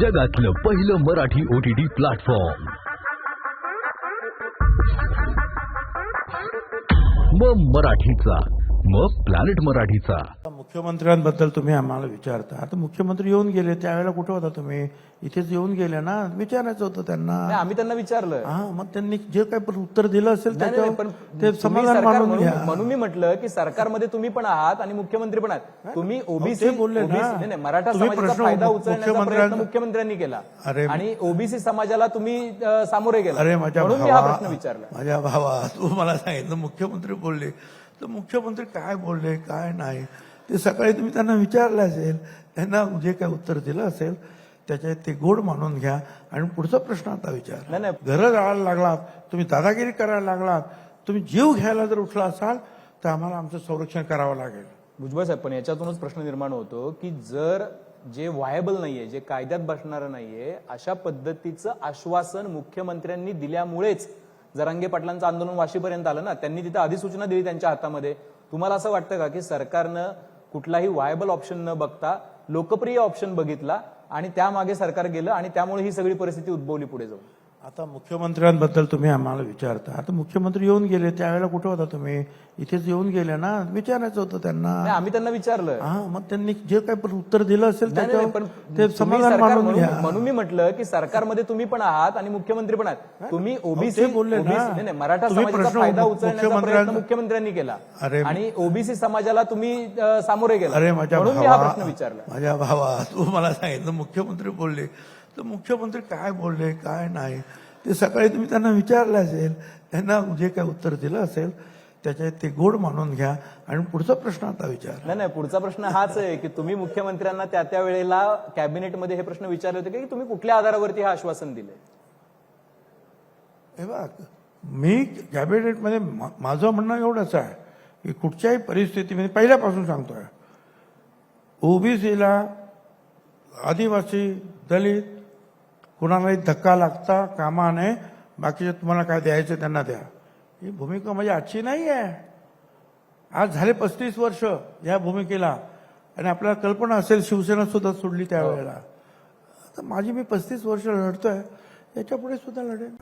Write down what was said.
जगातलं पहिलं Marathi O T T platform मग मराठीचा मग प्लॅनेट मराठीचा. मुख्यमंत्र्यांबद्दल तुम्ही आम्हाला विचारता. आता मुख्यमंत्री येऊन गेले त्यावेळेला कुठे होता तुम्ही? इथेच येऊन गेले ना? विचारायचं होतं त्यांना. नाही, आम्ही त्यांना विचारलं. हा मग त्यांनी जे काही पण उत्तर दिलं असेल नाही, नाही, त्याच्यावर पण ते तुम्ही समाधान सरकार मानून म्हणून घ्या. म्हणून मी म्हटलं की सरकारमध्ये तुम्ही पण आहात आणि मुख्यमंत्री पण आहात. तुम्ही ओबीसी ते बोलले ना. नाही नाही, मराठा तुम्ही समाजाचा प्रश्न फायदा उचलण्याचा प्रयत्न मुख्यमंत्र्यांचा- मुख्यमंत्र्यांनी केला. अरे- आणि ओबीसी समाजाला तुम्ही अ, सामोरे गेला. अरे माझ्या म्हणून मी हा भावा प्रश्न विचारला. माझ्या भावा तू मला सांगितलं मुख्यमंत्री बोलले. तर मुख्यमंत्री काय बोलले काय नाही. ते सकाळी तुम्ही त्यांना विचारलं असेल त्यांना जे काय उत्तर दिलं असेल त्याच्यात ते गोड मानून घ्या आणि पुढचा प्रश्न आता विचार नाही, नाही. घरं जाळायला लागलात तुम्ही दादागिरी करायला लागलात तुम्ही जीव घ्यायला जर उठला असाल तर आम्हाला आमचं संरक्षण करावं लागेल. भुजबळ साहेब पण याच्यातूनच प्रश्न निर्माण होतो की जर जे व्हायबल नाहीये जे कायद्यात बसणारं नाहीये अशा पद्धतीचं आश्वासन मुख्यमंत्र्यांनी दिल्यामुळेच जरांगे पाटलांचं आंदोलन वाशीपर्यंत आलं ना त्यांनी तिथे अधिसूचना दिली त्यांच्या हातामध्ये. तुम्हाला असं वाटतं का की सरकारनं कुठलाही व्हायबल ऑप्शन न बघता लोकप्रिय ऑप्शन बघितला आणि त्यामागे सरकार गेलं आणि त्यामुळे ही सगळी परिस्थिती उद्भवली पुढे जाऊन. आता मुख्यमंत्र्यांबद्दल तुम्ही आम्हाला विचारता. आता मुख्यमंत्री येऊन गेले त्यावेळेला कुठे होता तुम्ही? इथेच येऊन गेले ना? विचारायचं होतं त्यांना. आम्ही त्यांना विचारलं. हा मग त्यांनी जे काही उत्तर दिलं असेल नाही, नाही, त्याच्यावर पण ते तुम्ही समाधान सरकार मानून म्हणून घ्या. म्हणून मी म्हटलं की सरकारमध्ये तुम्ही पण आहात आणि मुख्यमंत्री पण आहात. तुम्ही ओबीसी ते बोलले ना. नाही नाही, मराठा तुम्ही समाजाचा प्रश्न फायदा उचलण्याचा प्रयत्न मुख्यमंत्र्यांचा- मुख्यमंत्र्यांनी केला. अरे- आणि ओबीसी समाजाला तुम्ही अ, सामोरे गेला. अरे माझ्या म्हणून मी हा भावा प्रश्न विचारला. माझ्या भावा तू मला सांगितलं मुख्यमंत्री बोलले. तर मुख्यमंत्री काय बोलले काय नाही. ते सकाळी तुम्ही त्यांना विचारलं असेल त्यांना जे काही उत्तर दिलं असेल त्याच्यात ते गोड मानून घ्या. आणि पुढचा प्रश्न आता विचार. नाही नाही पुढचा प्रश्न हाच आहे की तुम्ही मुख्यमंत्र्यांना त्या त्या वेळेला कॅबिनेटमध्ये हे प्रश्न विचारले होते की तुम्ही कुठल्या आधारावरती हे आश्वासन दिले? मी कॅबिनेटमध्ये माझं म्हणणं एवढंच आहे की कुठच्याही परिस्थितीमध्ये पहिल्यापासून सांगतोय. ओबीसीला आदिवासी दलित कुणालाही धक्का लागता कामा नये बाकीचे तुम्हाला काय द्यायचं त्यांना द्या. ही भूमिका माझी आजची नाही आहे. आज झाले पस्तीस वर्ष या भूमिकेला. आणि आपल्याला कल्पना असेल शिवसेना सुद्धा सोडली त्यावेळेला. तर माझी मी पस्तीस वर्ष लढतोय याच्यापुढे सुद्धा लढेन.